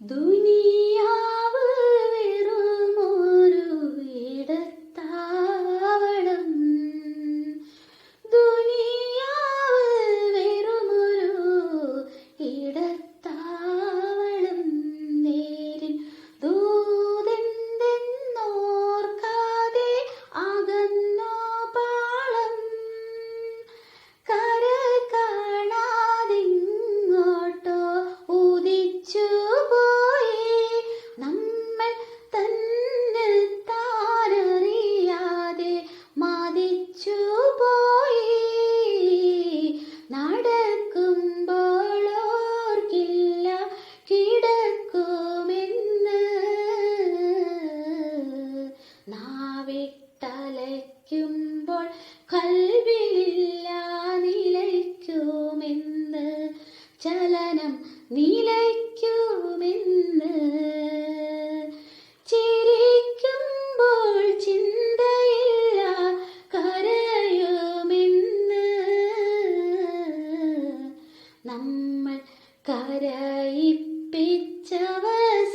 দুনিয়া നാവിട്ടലയ്ക്കുമ്പോൾ കൽവിലില്ല നിലയ്ക്കുമെന്ന് ചലനം നിലയ്ക്കുമെന്ന്. ചിരിക്കുമ്പോൾ ചിന്തയില്ല കരയുമെന്ന്. നമ്മൾ മടങ്ങുമെന്ന്